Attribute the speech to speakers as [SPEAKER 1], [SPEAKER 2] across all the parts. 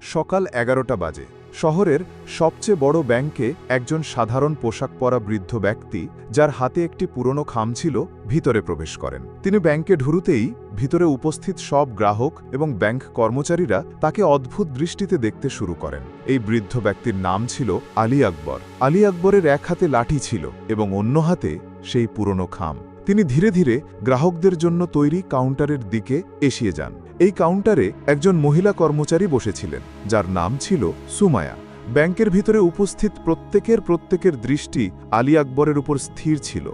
[SPEAKER 1] সকাল এগারোটা বাজে। শহরের সবচেয়ে বড় ব্যাংকে একজন সাধারণ পোশাক পরা বৃদ্ধ ব্যক্তি, যার হাতে একটি পুরনো খাম ছিল, ভিতরে প্রবেশ করেন। তিনি ব্যাংকে ঢুরুতেই ভিতরে উপস্থিত সব গ্রাহক এবং ব্যাংক কর্মচারীরা তাকে অদ্ভুত দৃষ্টিতে দেখতে শুরু করেন। এই বৃদ্ধ ব্যক্তির নাম ছিল আলী আকবর। আলী আকবরের এক হাতে লাঠি ছিল এবং অন্য হাতে সেই পুরনো খাম। তিনি ধীরে ধীরে গ্রাহকদের জন্য তৈরি কাউন্টারের দিকে এসিয়ে যান। এই কাউন্টারে একজন মহিলা কর্মচারী বসেছিলেন, যার নাম ছিল সুমায়া। ব্যাংকের ভিতরে উপস্থিত প্রত্যেকের প্রত্যেকের দৃষ্টি আলী আকবরের উপর স্থির ছিল।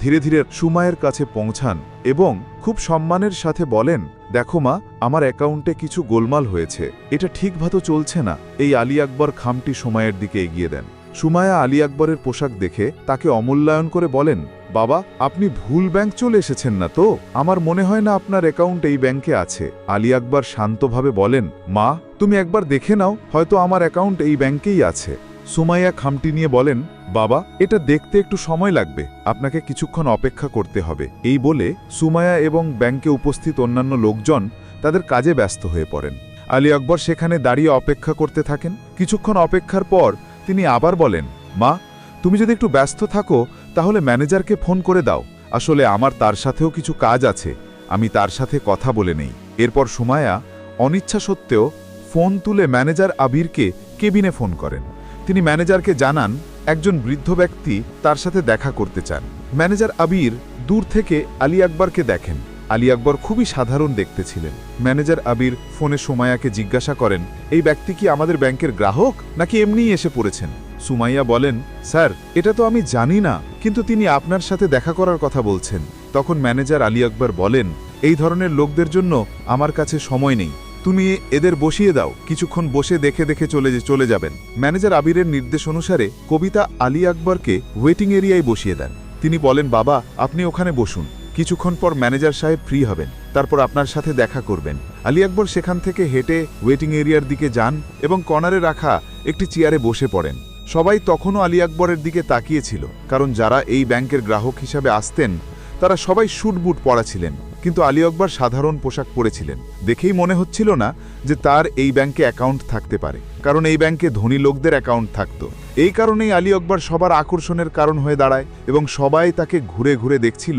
[SPEAKER 1] ধীরে ধীরে সুমায়ের কাছে পৌঁছান এবং খুব সম্মানের সাথে বলেন, দেখো মা, আমার অ্যাকাউন্টে কিছু গোলমাল হয়েছে। এটা ঠিকভাবে চলছে না। এই আলী আকবর খামটি সময়ের দিকে এগিয়ে দেন। সুমায়া আলী আকবরের পোশাক দেখে তাকে অমূল্যায়ন করে বলেন বাবা, আপনি ভুল ব্যাংক চলে এসেছেন না তো? আমার মনে হয় না আপনার অ্যাকাউন্ট এই ব্যাংকে আছে। আলী আকবর শান্তভাবে বলেন, মা, তুমি একবার দেখে নাও, হয়তো আমার অ্যাকাউন্ট এই ব্যাংকেই আছে। সুমাইয়া খামটি নিয়ে বলেন, বাবা, এটা দেখতে একটু সময় লাগবে। আপনাকে কিছুক্ষণ অপেক্ষা করতে হবে। এই বলে সুমায়া এবং ব্যাংকে উপস্থিত অন্যান্য লোকজন তাদের কাজে ব্যস্ত হয়ে পড়েন। আলী আকবর সেখানে দাঁড়িয়ে অপেক্ষা করতে থাকেন। কিছুক্ষণ অপেক্ষার পর তিনি আবার বলেন, মা, তুমি যদি একটু ব্যস্ত থাকো তাহলে ম্যানেজারকে ফোন করে দাও। আসলে আমার তার সাথেও কিছু কাজ আছে। আমি তার সাথে কথা বলে নেই। এরপর সুমায়া অনিচ্ছা সত্ত্বেও ফোন তুলে ম্যানেজার আবিরকে কেবিনে ফোন করেন। তিনি ম্যানেজারকে জানান, একজন বৃদ্ধ ব্যক্তি তার সাথে দেখা করতে চান। ম্যানেজার আবির দূর থেকে আলী আকবরকে দেখেন। আলী আকবর খুবই সাধারণ দেখতে ছিলেন। ম্যানেজার আবির ফোনে সুমায়াকে জিজ্ঞাসা করেন, এই ব্যক্তি কি আমাদের ব্যাংকের গ্রাহক নাকি এমনিই এসে পড়েছেন? সুমাইয়া বলেন, স্যার, এটা তো আমি জানি না। কিন্তু তিনি আপনার সাথে দেখা করার কথা বলছেন। তখন ম্যানেজার আলী আকবর বলেন, এই ধরনের লোকদের জন্য আমার কাছে সময় নেই। তুমি এদের বসিয়ে দাও। কিছুক্ষণ বসে দেখে দেখে চলে চলে যাবেন। ম্যানেজার আবিরের নির্দেশ অনুসারে কবিতা আলী আকবরকে ওয়েটিং এরিয়ায় বসিয়ে দেন। তিনি বলেন, বাবা, আপনি ওখানে বসুন। কিছুক্ষণ পর ম্যানেজার সাহেব ফ্রি হবেন। তারপর আপনার সাথে দেখা করবেন। আলী আকবর সেখান থেকে হেঁটে ওয়েটিং এরিয়ার দিকে যান এবং কর্নারে রাখা একটি চেয়ারে বসে পড়েন। সবাই তখনও আলী আকবরের দিকে তাকিয়েছিল, কারণ যারা এই ব্যাংকের গ্রাহক হিসাবে আসতেন, তারা সবাই শুটবুট বুট পরা ছিলেন। কিন্তু আলী আকবর সাধারণ পোশাক পরেছিলেন। দেখেই মনে হচ্ছিল না যে তার এই ব্যাংকে অ্যাকাউন্ট থাকতে পারে, কারণ এই ব্যাংকে ধনী লোকদের অ্যাকাউন্ট থাকতো। এই কারণেই আলী আকবর সবার আকর্ষণের কারণ হয়ে দাঁড়ায় এবং সবাই তাকে ঘুরে ঘুরে দেখছিল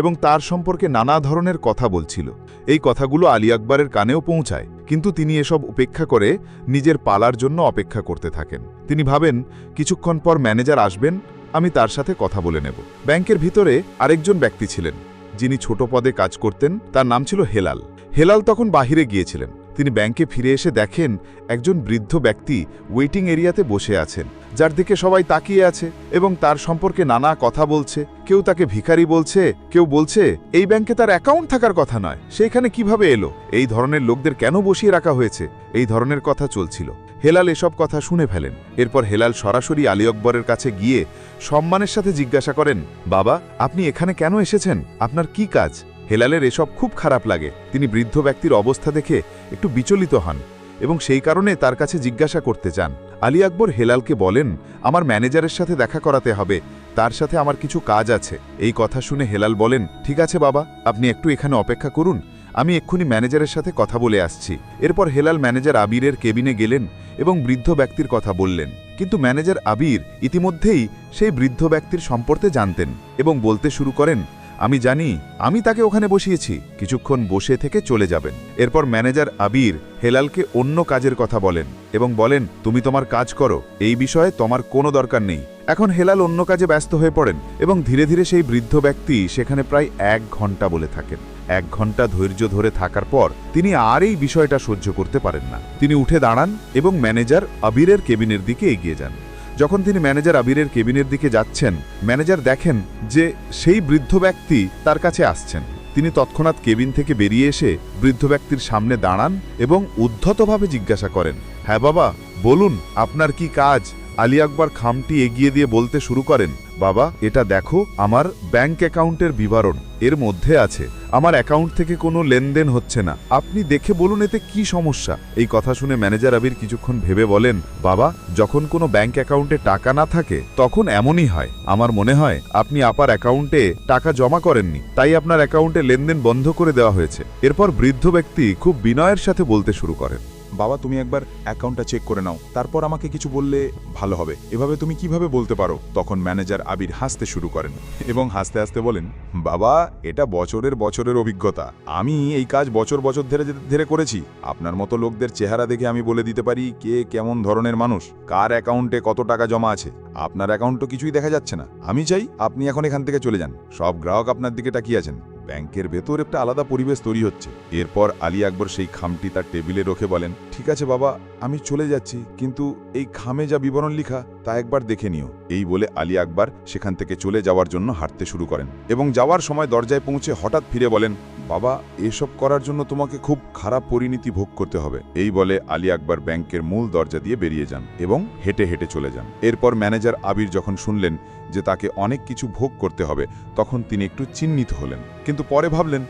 [SPEAKER 1] এবং তার সম্পর্কে নানা ধরনের কথা বলছিল। এই কথাগুলো আলী আকবরের কানেও পৌঁছায়, কিন্তু তিনি এসব উপেক্ষা করে নিজের পালার জন্য অপেক্ষা করতে থাকেন। তিনি ভাবেন, কিছুক্ষণ পর ম্যানেজার আসবেন, আমি তার সাথে কথা বলে নেব। ব্যাংকের ভিতরে আরেকজন ব্যক্তি ছিলেন। যিনি ছোট পদে কাজ করতেন, তার নাম ছিল হেলাল। হেলাল তখন বাহিরে গিয়েছিলেন। তিনি ব্যাংকে ফিরে এসে দেখেন একজন বৃদ্ধ ব্যক্তি ওয়েটিং এরিয়াতে বসে আছেন, যার দিকে সবাই তাকিয়ে আছে এবং তার সম্পর্কে নানা কথা বলছে। কেউ তাকে ভিখারি বলছে, কেউ বলছে, এই ব্যাংকে তার অ্যাকাউন্ট থাকার কথা নয় সেখানে কীভাবে এলো? এই ধরনের লোকদের কেন বসিয়ে রাখা হয়েছে? এই ধরনের কথা চলছিল। হেলাল এসব কথা শুনে ফেলেন। এরপর হেলাল সরাসরি আলী আকবরের কাছে গিয়ে সম্মানের সাথে জিজ্ঞাসা করেন, বাবা, আপনি এখানে কেন এসেছেন? আপনার কি কাজ? হেলালের এসব খুব খারাপ লাগে। তিনি বৃদ্ধ ব্যক্তির অবস্থা দেখে একটু বিচলিত হন এবং সেই কারণে তার কাছে জিজ্ঞাসা করতে চান। আলী আকবর হেলালকে বলেন, আমার ম্যানেজারের সাথে দেখা করাতে হবে। তার সাথে আমার কিছু কাজ আছে। এই কথা শুনে হেলাল বলেন, ঠিক আছে বাবা, আপনি একটু এখানে অপেক্ষা করুন। আমি এক্ষুনি ম্যানেজারের সাথে কথা বলে আসছি। এরপর হেলাল ম্যানেজার আবিরের কেবিনে গেলেন এবং বৃদ্ধ ব্যক্তির কথা বললেন। কিন্তু ম্যানেজার আবির ইতিমধ্যেই সেই বৃদ্ধ ব্যক্তির সম্পর্কে জানতেন এবং বলতে শুরু করেন, আমি জানি, আমি তাকে ওখানে বসিয়েছি, কিছুক্ষণ বসে থেকে চলে যাবেন। এরপর ম্যানেজার আবির হেলালকে অন্য কাজের কথা বলেন এবং বলেন, তুমি তোমার কাজ করো, এই বিষয়ে তোমার কোনো দরকার নেই। এখন হেলাল অন্য কাজে ব্যস্ত হয়ে পড়েন এবং ধীরে ধীরে সেই বৃদ্ধ ব্যক্তি সেখানে প্রায় এক ঘণ্টা বলে থাকেন। এক ঘণ্টা ধৈর্য ধরে থাকার পর তিনি আর এই বিষয়টা সহ্য করতে পারেন না। তিনি উঠে দাঁড়ান এবং ম্যানেজার আবিরের কেবিনের দিকে এগিয়ে যান। যখন তিনি ম্যানেজার আবিরের কেবিনের দিকে যাচ্ছেন, ম্যানেজার দেখেন যে সেই বৃদ্ধ ব্যক্তি তার কাছে আসছেন। তিনি তৎক্ষণাৎ কেবিন থেকে বেরিয়ে এসে বৃদ্ধ ব্যক্তির সামনে দাঁড়ান এবং উদ্ধতভাবে জিজ্ঞাসা করেন হ্যাঁ বাবা, বলুন, আপনার কি কাজ? আলী আকবর খামটি এগিয়ে দিয়ে বলতে শুরু করেন, বাবা, এটা দেখো, আমার ব্যাংক অ্যাকাউন্টের বিবরণ, এর মধ্যে আছে। আমার অ্যাকাউন্ট থেকে কোনো লেনদেন হচ্ছে না। আপনি দেখে বলুন এতে কি সমস্যা? এই কথা শুনে ম্যানেজার আবির কিছুক্ষণ ভেবে বলেন, বাবা, যখন কোনো ব্যাংক অ্যাকাউন্টে টাকা না থাকে, তখন এমনই হয়। আমার মনে হয়, আপনি আপার অ্যাকাউন্টে টাকা জমা করেননি, তাই আপনার অ্যাকাউন্টে লেনদেন বন্ধ করে দেওয়া হয়েছে। এরপর বৃদ্ধ ব্যক্তি খুব বিনয়ের সাথে বলতে শুরু করেন
[SPEAKER 2] বাবা, তুমি একবার অ্যাকাউন্টটা চেক করে নাও। তারপর আমাকে কিছু বললে ভালো হবে। এভাবে তুমি কীভাবে বলতে পারো? তখন ম্যানেজার আবির হাসতে শুরু করেন এবং হাসতে হাসতে বলেন, বাবা, এটা বছরের বছরের অভিজ্ঞতা। আমি এই কাজ বছর বছর ধরে ধরে করেছি। আপনার মতো লোকদের চেহারা দেখে আমি বলে দিতে পারি কে কেমন ধরনের মানুষ। কার অ্যাকাউন্টে কত টাকা জমা আছে? আপনার অ্যাকাউন্ট তো কিছুই দেখা যাচ্ছে না। আমি চাই আপনি এখন এখান থেকে চলে যান। সব গ্রাহক আপনার দিকে তাকিয়ে আছেন। ব্যাংকের ভেতর একটা আলাদা পরিবেশ তৈরি হচ্ছে। এরপর আলী আকবর সেই খামটি তার টেবিলে রেখে বলেন, ঠিক আছে বাবা, আমি চলে যাচ্ছি, কিন্তু এই খামে যা বিবরণ লিখা, তা একবার দেখে নিও। এই বলে আলী আকবর সেখান থেকে চলে যাওয়ার জন্য হাঁটতে শুরু করেন এবং যাওয়ার সময় দরজায় পৌঁছে হঠাৎ ফিরে বলেন বাবা, এসব করার জন্য তোমাকে খুব খারাপ পরিণতি ভোগ করতে হবে। এই বলে আলী আকবর ব্যাংকের মূল দরজা দিয়ে বেরিয়ে যান এবং হেঁটে হেঁটে চলে যান। এরপর ম্যানেজার আবির যখন শুনলেন যে তাকে অনেক কিছু ভোগ করতে হবে, তখন তিনি একটু চিহ্নিত হলেন। কিন্তু পরে ভাবলেন,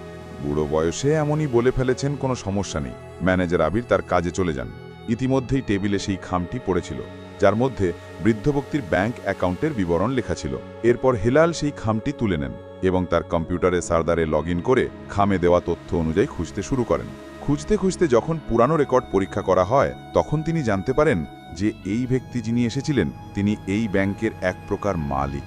[SPEAKER 2] বুড়ো বয়সে এমনই বলে ফেলেছেন, কোনো সমস্যা নেই। ম্যানেজার আবির তার কাজে চলে যান। ইতিমধ্যেই টেবিলে সেই খামটি পড়েছিল, যার মধ্যে বৃদ্ধ ব্যক্তির ব্যাংক অ্যাকাউন্টের বিবরণ লেখা ছিল। এরপর হেলাল সেই খামটি তুলে নেন। এবং তার কম্পিউটারে সার্দারে লগ করে খামে দেওয়া তথ্য অনুযায়ী খুঁজতে শুরু করেন। খুঁজতে খুঁজতে যখন পুরানো রেকর্ড পরীক্ষা করা হয়, তখন তিনি জানতে পারেন যে এই ব্যক্তি যিনি এসেছিলেন, তিনি এই ব্যাংকের এক প্রকার মালিক।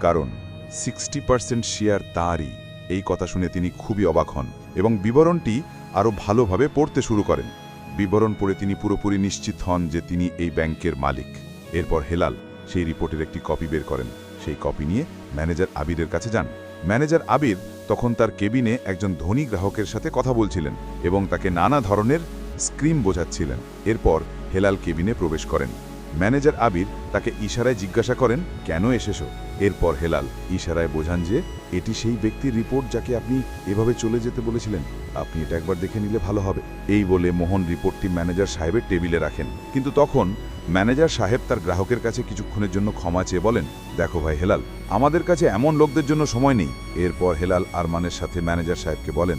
[SPEAKER 2] কারণ সিক্সটি পার্সেন্ট শেয়ার তারই। এই কথা শুনে তিনি খুবই অবাক হন এবং বিবরণটি আরও ভালোভাবে পড়তে শুরু করেন। বিবরণ পড়ে তিনি পুরোপুরি নিশ্চিত হন যে তিনি এই ব্যাংকের মালিক। এরপর হেলাল সেই রিপোর্টের একটি কপি বের করেন। সেই কপি নিয়ে ম্যানেজার আবিরের কাছে যান। ম্যানেজার আবির তখন তার কেবিনে একজন ধনী গ্রাহকের সাথে কথা বলছিলেন এবং তাকে নানা ধরনের স্ক্রিম বোঝাচ্ছিলেন। এরপর হেলাল কেবিনে প্রবেশ করেন। ম্যানেজার আবির তাকে ইশারায় জিজ্ঞাসা করেন, কেন এসেছ? এরপর হেলাল ইশারায় বোঝান যে, এটি সেই ব্যক্তির রিপোর্ট যাকে আপনি এভাবে চলে যেতে বলেছিলেন। আপনি এটা একবার দেখে নিলে ভালো হবে। এই বলে মোহন রিপোর্টটি ম্যানেজার সাহেবের টেবিলে রাখেন। কিন্তু তখন ম্যানেজার সাহেব তার গ্রাহকের কাছে কিছুক্ষণের জন্য ক্ষমা চেয়ে বলেন, দেখো ভাই হেলাল, আমাদের কাছে এমন লোকদের জন্য সময় নেই। এরপর হেলাল আরমানের সাথে ম্যানেজার সাহেবকে বলেন,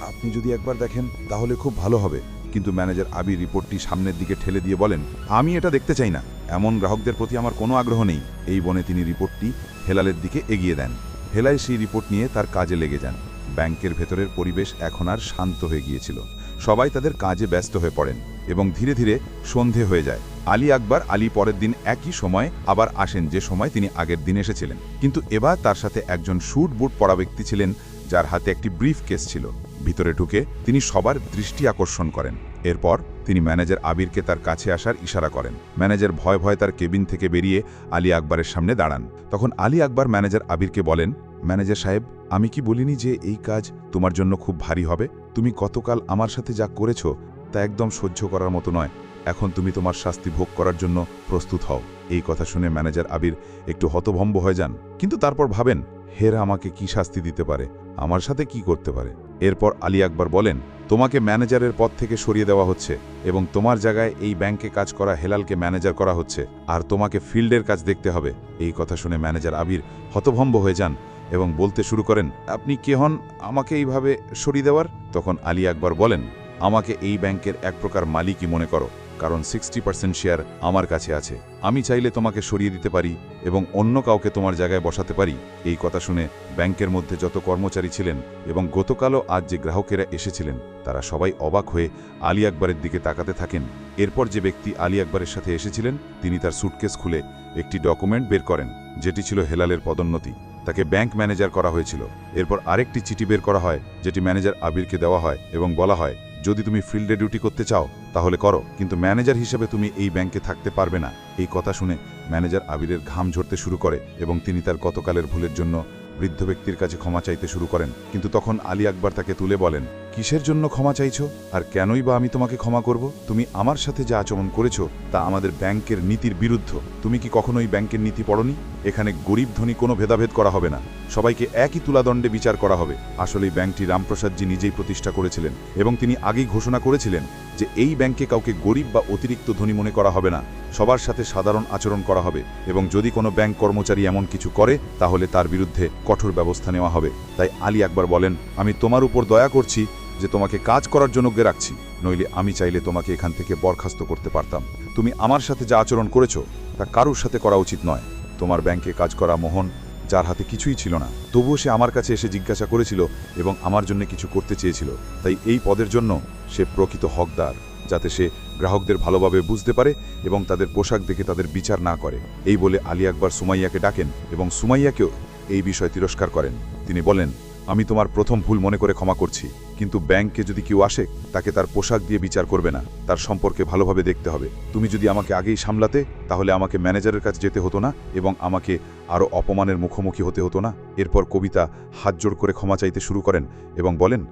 [SPEAKER 2] আপনি যদি একবার দেখেন, তাহলে খুব ভালো হবে। কিন্তু ম্যানেজার আবির রিপোর্টটি সামনের দিকে ঠেলে দিয়ে বলেন, আমি এটা দেখতে চাই না। এমন গ্রাহকদের প্রতি আমার কোনো আগ্রহ নেই। এই বনে তিনি রিপোর্টটি হেলালের দিকে এগিয়ে দেন। হেলাই সেই রিপোর্ট নিয়ে তার কাজে লেগে যান। ব্যাংকের ভেতরের পরিবেশ এখন আর শান্ত হয়ে গিয়েছিল। সবাই তাদের কাজে ব্যস্ত হয়ে পড়েন এবং ধীরে ধীরে সন্ধে হয়ে যায়। আলী আকবর, আলী পরের দিন একই সময় আবার আসেন যে সময় তিনি আগের দিন এসেছিলেন। কিন্তু এবার তার সাথে একজন শুট বুট পরা ব্যক্তি ছিলেন, যার হাতে একটি ব্রিফ কেস ছিল। ভিতরে ঢুকে তিনি সবার দৃষ্টি আকর্ষণ করেন। এরপর তিনি ম্যানেজার আবিরকে তার কাছে আসার ইশারা করেন। ম্যানেজার ভয় ভয় তার কেবিন থেকে বেরিয়ে আলী আকবরের সামনে দাঁড়ান। তখন আলী আকবর ম্যানেজার আবিরকে বলেন, ম্যানেজার সাহেব, আমি কি বলিনি যে এই কাজ তোমার জন্য খুব ভারী হবে? তুমি গতকাল আমার সাথে যা করেছ তা একদম সহ্য করার মতো নয়। এখন তুমি তোমার শাস্তি ভোগ করার জন্য প্রস্তুত হও। এই কথা শুনে ম্যানেজার আবির একটু হতভম্ব হয়ে যান। কিন্তু তারপর ভাবেন, হেরা আমাকে কি শাস্তি দিতে পারে? আমার সাথে কি করতে পারে? এরপর আলী আকবর বলেন, তোমাকে ম্যানেজারের পদ থেকে সরিয়ে দেওয়া হচ্ছে এবং তোমার জায়গায় এই ব্যাংকে কাজ করা হেলালকে ম্যানেজার করা হচ্ছে। আর তোমাকে ফিল্ডের কাজ দেখতে হবে। এই কথা শুনে ম্যানেজার আবির হতভম্ব হয়ে যান এবং বলতে শুরু করেন, আপনি কে হন? আমাকে এইভাবে সরিয়ে দেওয়ার? তখন আলী আকবর বলেন, আমাকে এই ব্যাংকের এক প্রকার মালিকই মনে করো, কারণ সিক্সটি পার্সেন্ট শেয়ার আমার কাছে আছে। আমি চাইলে তোমাকে সরিয়ে দিতে পারি এবং অন্য কাউকে তোমার জায়গায় বসাতে পারি। এই কথা শুনে ব্যাংকের মধ্যে যত কর্মচারী ছিলেন এবং গতকালও আজ যে গ্রাহকেরা এসেছিলেন, তারা সবাই অবাক হয়ে আলী আকবরের দিকে তাকাতে থাকেন। এরপর যে ব্যক্তি আলী আকবরের সাথে এসেছিলেন, তিনি তার সুটকেস খুলে একটি ডকুমেন্ট বের করেন, যেটি ছিল হেলালের পদোন্নতি। তাকে ব্যাংক ম্যানেজার করা হয়েছিল। এরপর আরেকটি চিঠি বের করা হয়, যেটি ম্যানেজার আবিরকে দেওয়া হয় এবং বলা হয়, যদি তুমি ফিল্ডে ডিউটি করতে চাও, তাহলে করো, কিন্তু ম্যানেজার হিসেবে তুমি এই ব্যাংকে থাকতে পারবে না। এই কথা শুনে ম্যানেজার আবিরের ঘাম ঝরতে শুরু করে এবং তিনি তার গতকালের ভুলের জন্য বৃদ্ধ ব্যক্তির কাছে ক্ষমা চাইতে শুরু করেন। কিন্তু তখন আলী আকবর তাকে তুলে বলেন কিসের জন্য ক্ষমা চাইছো? আর কেনই বা আমি তোমাকে ক্ষমা করব? তুমি আমার সাথে যা আচরণ করেছ, তা আমাদের ব্যাংকের নীতির বিরুদ্ধ। তুমি কি কখনোই ব্যাংকের নীতি পড়নি? এখানে গরিব ধনী কোনো ভেদাভেদ করা হবে না। সবাইকে একই তুলাদণ্ডে বিচার করা হবে। আসলে ব্যাংকটি রামপ্রসাদজি নিজেই প্রতিষ্ঠা করেছিলেন, এবং তিনি আগেই ঘোষণা করেছিলেন যে এই ব্যাংকে কাউকে গরিব বা অতিরিক্ত ধনী মনে করা হবে না। সবার সাথে সাধারণ আচরণ করা হবে, এবং যদি কোনো ব্যাংক কর্মচারী এমন কিছু করে, তাহলে তার বিরুদ্ধে কঠোর ব্যবস্থা নেওয়া হবে। তাই আলী একবার বলেন, আমি তোমার উপর দয়া করছি যে তোমাকে কাজ করার জন্য রাখছি, নইলে আমি চাইলে তোমাকে এখান থেকে বরখাস্ত করতে পারতাম। তুমি আমার সাথে যা আচরণ করেছ, তা কারুর সাথে করা উচিত নয়। তোমার ব্যাংকে কাজ করা মোহন যার হাতে কিছুই ছিল না। তবুও সে আমার কাছে এসে জিজ্ঞাসা করেছিল এবং আমার জন্য কিছু করতে চেয়েছিল। তাই এই পদের জন্য সে প্রকৃত হকদার, যাতে সে গ্রাহকদের ভালোভাবে বুঝতে পারে এবং তাদের পোশাক দেখে তাদের বিচার না করে। এই বলে আলী আকবর সুমাইয়াকে ডাকেন এবং সুমাইয়াকেও এই বিষয় তিরস্কার করেন। তিনি বলেন, আমি তোমার প্রথম ভুল মনে করে ক্ষমা করছি। কিন্তু ব্যাংকে যদি কেউ আসে, তাকে তার পোশাক দিয়ে বিচার করবে না। তার সম্পর্কে ভালোভাবে দেখতে হবে। তুমি যদি আমাকে আগেই সামলাতে, তাহলে আমাকে ম্যানেজারের কাছে যেতে হতো না এবং আমাকে আরও অপমানের মুখোমুখি হতে হতো না। এরপর কবিতা হাত জোড় করে ক্ষমা চাইতে শুরু করেন এবং বলেন,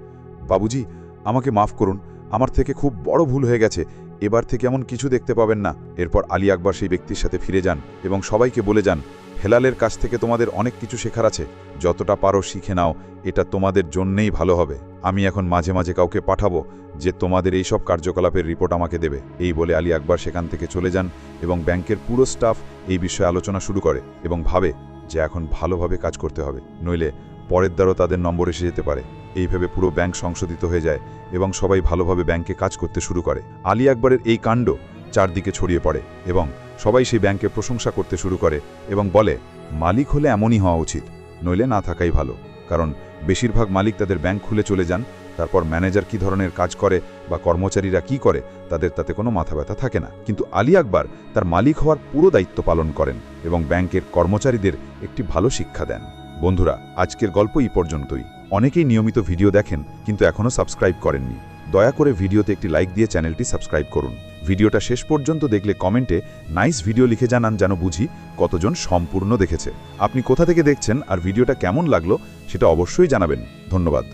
[SPEAKER 2] বাবুজি, আমাকে মাফ করুন। আমার থেকে খুব বড় ভুল হয়ে গেছে। এবার থেকে এমন কিছু দেখতে পাবেন না। এরপর আলী আকবর সেই ব্যক্তির সাথে ফিরে যান এবং সবাইকে বলে যান হেলালের কাছ থেকে তোমাদের অনেক কিছু শেখার আছে। যতটা পারো শিখে নাও, এটা তোমাদের জন্যেই ভালো হবে। আমি এখন মাঝে মাঝে কাউকে পাঠাবো যে তোমাদের এই সব কার্যকলাপের রিপোর্ট আমাকে দেবে। এই বলে আলী আকবর সেখান থেকে চলে যান এবং ব্যাংকের পুরো স্টাফ এই বিষয়ে আলোচনা শুরু করে এবং ভাবে যে এখন ভালোভাবে কাজ করতে হবে। নইলে পরের দ্বারও তাদের নম্বর এসে যেতে পারে। এইভাবে পুরো ব্যাংক সংশোধিত হয়ে যায় এবং সবাই ভালোভাবে ব্যাংকে কাজ করতে শুরু করে। আলী আকবরের এই কাণ্ড চারদিকে ছড়িয়ে পড়ে এবং সবাই সেই ব্যাংকের প্রশংসা করতে শুরু করে এবং বলে, মালিক হলে এমনই হওয়া উচিত, নইলে না থাকাই ভালো। কারণ বেশিরভাগ মালিক তাদের ব্যাংক খুলে চলে যান, তারপর ম্যানেজার কি ধরনের কাজ করে বা কর্মচারীরা কি করে, তাদের তাতে কোনো মাথা ব্যথা থাকে না। কিন্তু আলী আকবর তার মালিক হওয়ার পুরো দায়িত্ব পালন করেন এবং ব্যাংকের কর্মচারীদের একটি ভালো শিক্ষা দেন। বন্ধুরা, আজকের গল্প এই পর্যন্তই। অনেকেই নিয়মিত ভিডিও দেখেন, কিন্তু এখনও সাবস্ক্রাইব করেননি। দয়া করে ভিডিওতে একটি লাইক দিয়ে চ্যানেলটি সাবস্ক্রাইব করুন। ভিডিওটা শেষ পর্যন্ত দেখলে কমেন্টে নাইস ভিডিও লিখে জানান যেন বুঝি কতজন সম্পূর্ণ দেখেছে। আপনি কোথা থেকে দেখছেন আর ভিডিওটা কেমন লাগল সেটা অবশ্যই জানাবেন। ধন্যবাদ।